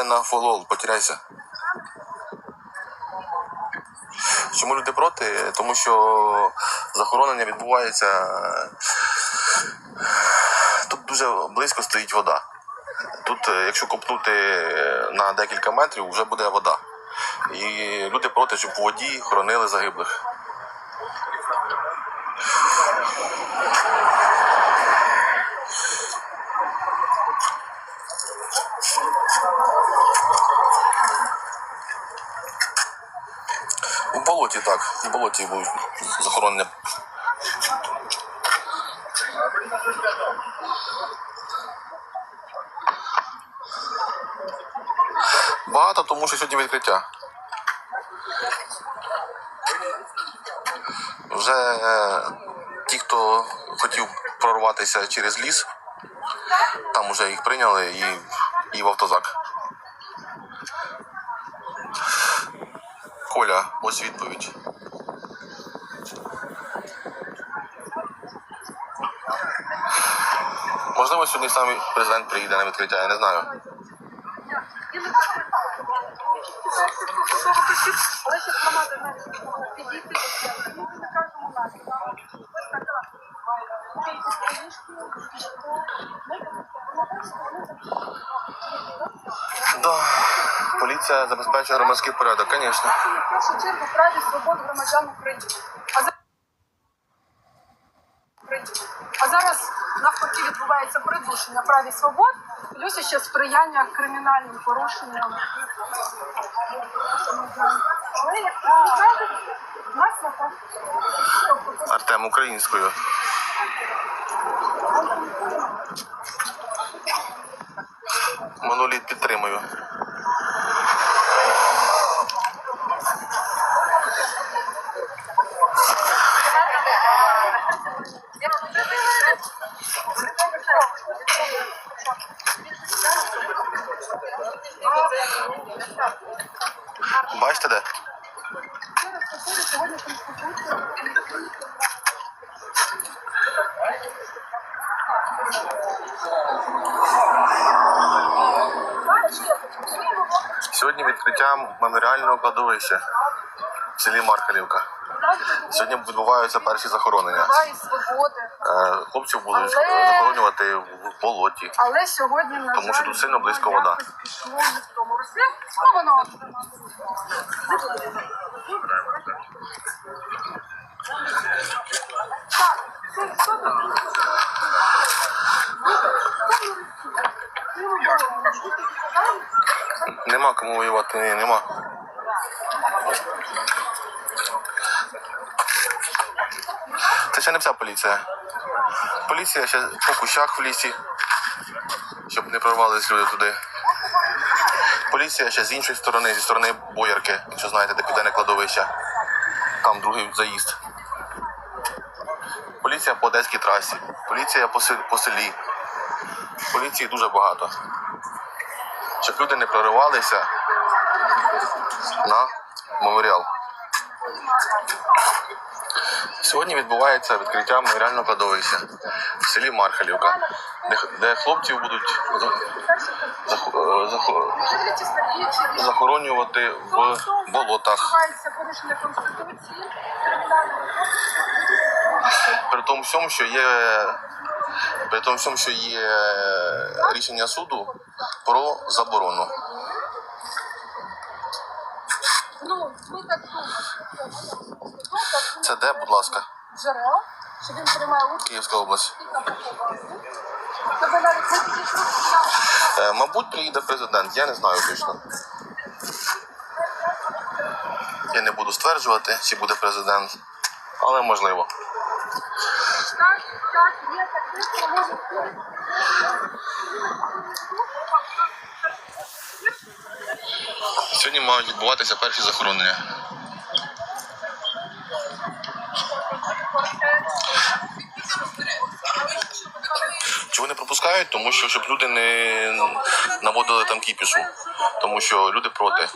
вже на фолол, потеряйся. Чому люди проти? Тому що захоронення відбувається. Тут дуже близько стоїть вода. Тут, е, якщо копнути е, на декілька метрів, вже буде вода. І люди проти, щоб в воді хоронили загиблих. Болоті так, в болоті будуть захоронення. Багато, тому що сьогодні відкриття. Вже е, ті, хто хотів прорватися через ліс, там вже їх прийняли і, і в автозак. Ось відповідь. Можливо, сьогодні сам президент приїде на відкриття, я не знаю. Да. Поліція забезпечує громадський порядок, звісно. В першу чергу праві свобод громадян України. А за- України. А зараз навпаки відбувається придушення прав і свобод, плюс ще сприяння кримінальним порушенням. Але як нас така. Артем українською. Моноліт підтримую. Бачите де? сьогодні відкриття меморіального кладовища в селі Мархалівка. Сьогодні відбуваються перші захоронення. Е, Хлопців будуть Але- захоронювати в болоті. Але сьогодні, Тому що тут сильно близько вода. Нема кому воювати, ні, нема. Це ще не вся поліція. Поліція ще по кущах в лісі, щоб не прорвались люди туди. Поліція ще з іншої сторони, зі сторони боярки, якщо знаєте, де південне кладовище. Там другий заїзд. Поліція по одеській трасі, поліція по селі. Поліції дуже багато щоб люди не проривалися на меморіал. Сьогодні відбувається відкриття меморіального кладовища в селі Мархалівка, де, хлопців будуть захоронювати в болотах. При тому всьому, що є при тому всьому, що є рішення суду про заборону. Ну, ми так думаємо. Це де, будь ласка, Джерела, що він приймає участь Київська область. Е, Мабуть, приїде президент, я не знаю точно. Я не буду стверджувати, чи буде президент, але можливо. Сьогодні мають відбуватися перші захоронення. Чого? Тому що щоб люди не наводили там кіпішу. Тому що люди проти.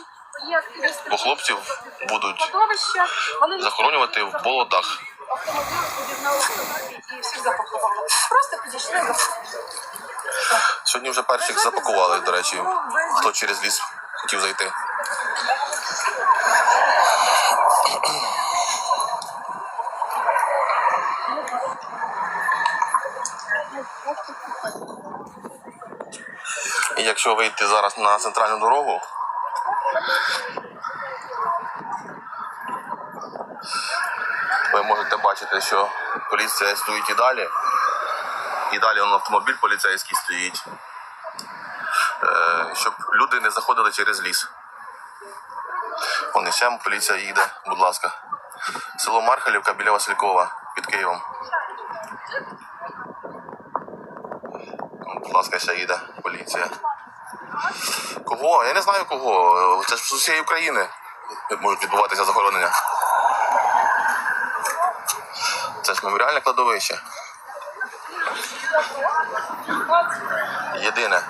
Бо хлопців будуть захоронювати в болотах. Просто підійшли Сьогодні вже перших запакували, до речі, хто через ліс хотів зайти. Якщо вийти зараз на центральну дорогу, ви можете бачити, що поліція стоїть і далі. І далі он автомобіль поліцейський стоїть, е, щоб люди не заходили через ліс. Вон і поліція їде, будь ласка. Село Мархалівка біля Василькова під Києвом. Будь ласка, ще їде поліція. Кого? Я не знаю кого. Це ж з усієї України можуть відбуватися захоронення. Це ж меморіальне кладовище. Єдине.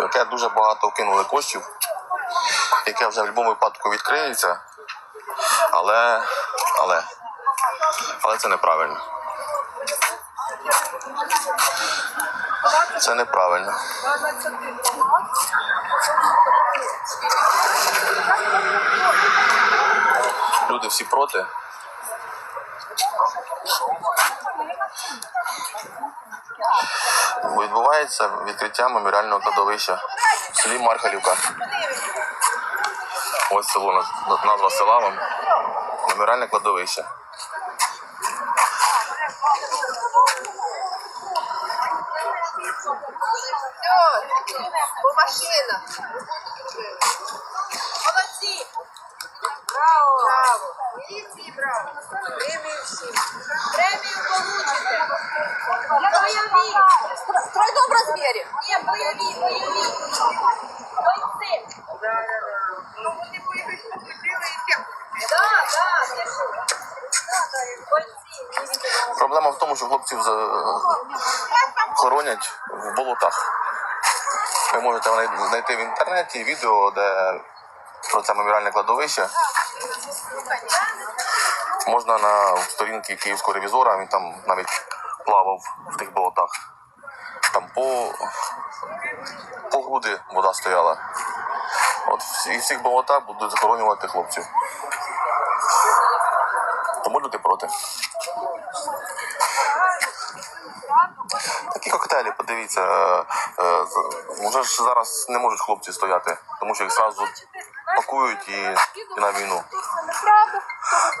Яке дуже багато вкинули коштів, яке вже в будь-якому випадку відкриється, але, але, але це неправильно. Це неправильно. Люди всі проти. Відбувається відкриття меморіального кладовища в селі Мархалівка. Ось село назва села вам. Меморіальне кладовище. По машинах. Молодці. Браво. Браво. Міліції браво. Премію всім. Премію получите. Бойові. В тройном розмірі. Ні, бойові, бойові. Проблема в тому, що хлопців хоронять в болотах. Ви можете знайти в інтернеті відео, де про це меморіальне кладовище. Можна на сторінки київського ревізора, він там навіть плавав в тих болотах. Там по, по груди вода стояла. От і в цих болотах будуть захоронювати хлопців. Тому люди проти. Такі коктейлі, подивіться, е, е, вже ж зараз не можуть хлопці стояти, тому що їх зразу пакують і, і на війну.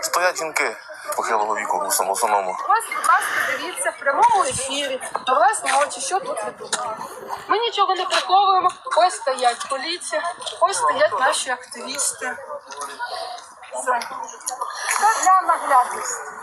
Стоять жінки похилого віку в основному. Ось, будь ласка, дивіться в прямому ефірі на власні очі, що тут відбувається. Ми нічого не приховуємо. Ось стоять поліція, ось стоять наші активісти. Can Nakil Artist.